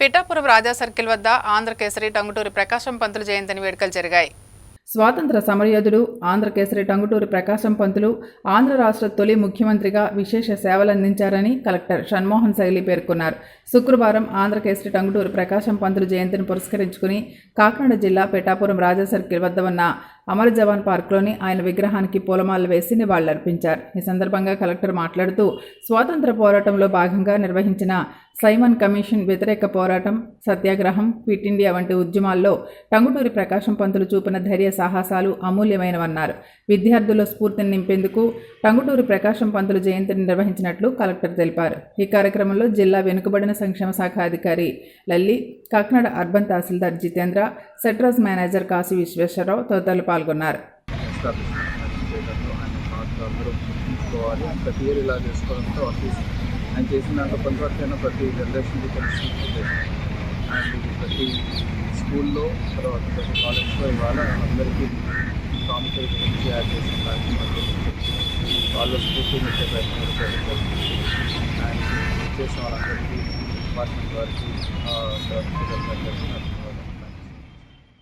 పిఠాపురం రాజా circle వద్ద ఆంధ్రకేసరి టంగుటూరి ప్రకాశం పంతులు జయంతిని వేడుకలు జరిగాయి. స్వాతంత్ర సమరయోధుడు ఆంధ్రకేసరి టంగుటూరి ప్రకాశం పంతులు ఆంధ్ర రాష్ట్ర తొలి ముఖ్యమంత్రిగా విశేష సేవలందించారని కలెక్టర్ షణ్మోహన్ శైలి పేర్కొన్నారు. శుక్రవారం ఆంధ్రకేసరి టంగుటూరి ప్రకాశం పంతులు జయంతిని పురస్కరించుకుని కాకినాడ జిల్లా పిఠాపురం రాజా సర్కిల్ వద్ద ఉన్న అమర్ జవాన్ పార్క్లోని ఆయన విగ్రహానికి పూలమాలలు వేసి నివాళులర్పించారు. ఈ సందర్భంగా కలెక్టర్ మాట్లాడుతూ స్వాతంత్ర పోరాటంలో భాగంగా నిర్వహించిన సైమన్ కమిషన్ వ్యతిరేక పోరాటం సత్యాగ్రహం క్విట్ ఇండియా వంటి ఉద్యమాల్లో టంగుటూరి ప్రకాశం పంతులు చూపిన ధైర్య సాహసాలు అమూల్యమైనవన్నారు. విద్యార్థుల్లో స్ఫూర్తిని నింపేందుకు టంగుటూరి ప్రకాశం పంతులు జయంతిని నిర్వహించినట్లు కలెక్టర్ తెలిపారు. ఈ కార్యక్రమంలో జిల్లా వెనుకబడిన సంక్షేమ శాఖ అధికారి లల్లి కాకినాడ అర్బన్ తహసీల్దార్ జితేంద్ర సెట్రస్ మేనేజర్ కాశీ విశ్వేశ్వరరావు తదితరులు పాల్గొన్నారు అందరూ ప్రతి ఇయర్ ఇలా చేసుకోవడంతో ఆయన చేసిన దాంట్లో కొంతవరకైనా ప్రతి జనరేషన్కి తెలుస్తుంది అండ్ ప్రతి స్కూల్లో తర్వాత ప్రతి కాలేజ్లో ఇవాళ అందరికీ ప్రాముఖ్యత గురించి యాడ్ చేసిన కార్యక్రమాలు వాళ్ళ స్ఫూర్తి ప్రయత్నం అండ్ చేసిన వాళ్ళందరికీ డిపార్ట్మెంట్ వారికి